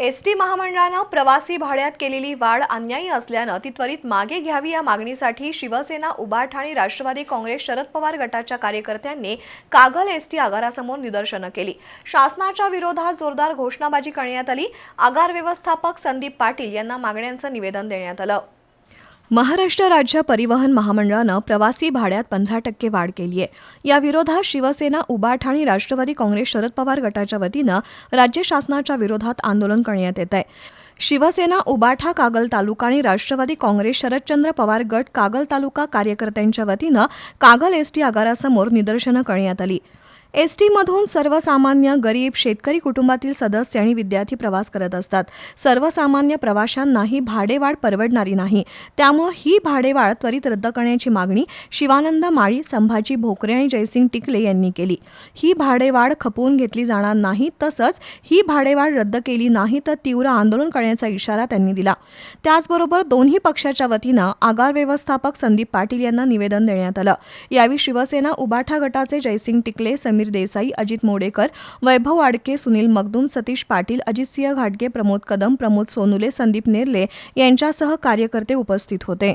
S T महामंडळानं प्रवासी भाड्यात केलेली वाढ अन्यायी असल्यानं ती त्वरित मागे घ्यावी या मागणीसाठी शिवसेना उबाठ आणि राष्ट्रवादी काँग्रेस शरद पवार गटाच्या कार्यकर्त्यांनी कागल एस टी आगारासमोर निदर्शनं केली. शासनाच्या विरोधात जोरदार घोषणाबाजी करण्यात आली. आगार व्यवस्थापक संदीप पाटील यांना मागण्यांचं निवेदन देण्यात आलं. महाराष्ट्र राज्य परिवहन महामंडळानं प्रवासी भाड्यात पंधरा टक्के वाढ केली आहे या विरोधात शिवसेना उबाट आणि राष्ट्रवादी काँग्रेस शरद पवार गटाच्या वतीनं राज्य शासनाच्या विरोधात आंदोलन करण्यात येत आहे शिवसेना उबाठा कागल तालुका आणि राष्ट्रवादी काँग्रेस शरदचंद्र पवार गट कागल तालुका कार्यकर्त्यांच्या वतीनं कागल एस टी आगारासमोर निदर्शनं करण्यात आली. एस टीमधून सर्वसामान्य गरीब शेतकरी कुटुंबातील सदस्य आणि विद्यार्थी प्रवास करत असतात. सर्वसामान्य प्रवाशांनाही भाडेवाढ परवडणारी नाही. त्यामुळं ही भाडेवाढ त्वरित रद्द करण्याची मागणी शिवानंद माळी संभाजी भोकरे आणि जयसिंग टिकले यांनी केली. ही भाडेवाढ खपवून घेतली जाणार नाही तसंच ही भाडेवाढ रद्द केली नाही तर तीव्र आंदोलन करण्याचा इशारा त्यांनी दिला. त्याचबरोबर दोन्ही पक्षाच्या वतीनं आगार व्यवस्थापक संदीप पाटील यांना निवेदन देण्यात आलं. यावेळी शिवसेना उबाठा गटाचे जयसिंग टिकले समीर देसाई अजित मोडेकर वैभव वाडके सुनील मगदूम सतीश पाटील अजितसिंह घाटगे प्रमोद कदम प्रमोद सोनुले संदीप नेरले यांच्यासह कार्यकर्ते उपस्थित होते.